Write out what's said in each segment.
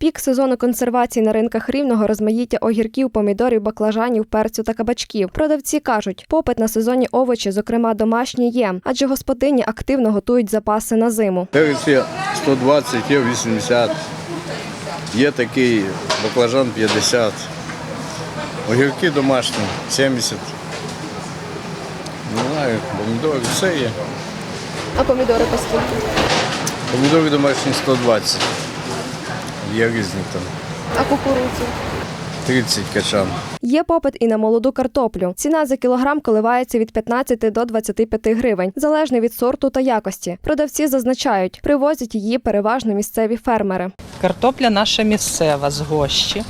Пік сезону консервації на ринках рівного розмаїття огірків, помідорів, баклажанів, перцю та кабачків. Продавці кажуть, попит на сезонні овочі, зокрема домашні, є, адже господині активно готують запаси на зиму. Є 120, є 80, є такий баклажан 50, огірки домашні 70. Не знаю, помідори, все є. А помідори по скільки? Помідори домашні 120. Є різні там. А кукурудзу? 30 качан. Є попит і на молоду картоплю. Ціна за кілограм коливається від 15 до 25 гривень, залежно від сорту та якості. Продавці зазначають, привозять її переважно місцеві фермери. Картопля наша місцева з гощі.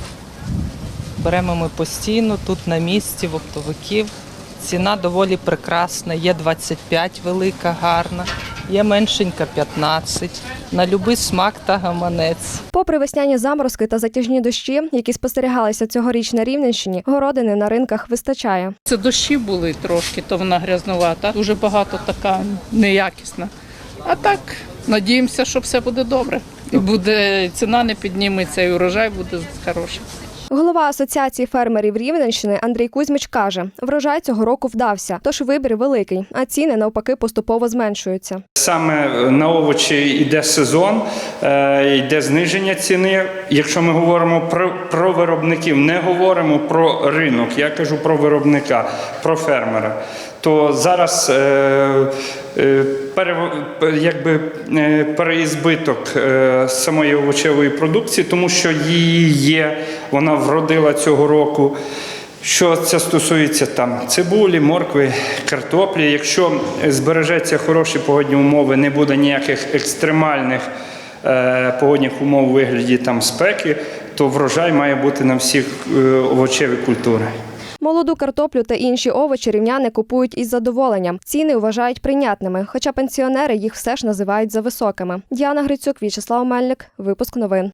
Беремо ми постійно тут на місці, в оптовиків. Ціна доволі прекрасна. Є 25 велика, гарна, є меншенька 15. На любий смак та гаманець. Попри весняні заморозки та затяжні дощі, які спостерігалися цьогоріч на Рівненщині, городини на ринках вистачає. Це дощі були трошки, то вона грязнувата. Дуже багато така неякісна. А так, надіємося, що все буде добре. І буде ціна не підніметься, і урожай буде хороший. Голова асоціації фермерів Рівненщини Андрій Кузьмич каже: врожай цього року вдався, тож вибір великий, а ціни навпаки поступово зменшуються. Саме на овочі йде сезон, е, йде зниження ціни. Якщо ми говоримо про, про виробників, не говоримо про ринок, я кажу про виробника, про фермера. То зараз е, е, якби, е, переізбиток самої овочевої продукції, тому що її є, вона вродила цього року. Що це стосується там цибулі, моркви, картоплі. Якщо збережеться хороші погодні умови, не буде ніяких екстремальних е, погодних умов у вигляді там спеки, то врожай має бути на всіх е, овочеві культури. Молоду картоплю та інші овочі рівняни купують із задоволенням. Ціни вважають прийнятними, хоча пенсіонери їх все ж називають за високими. Діана Грицюк, В'ячеслав Мельник. Випуск новин.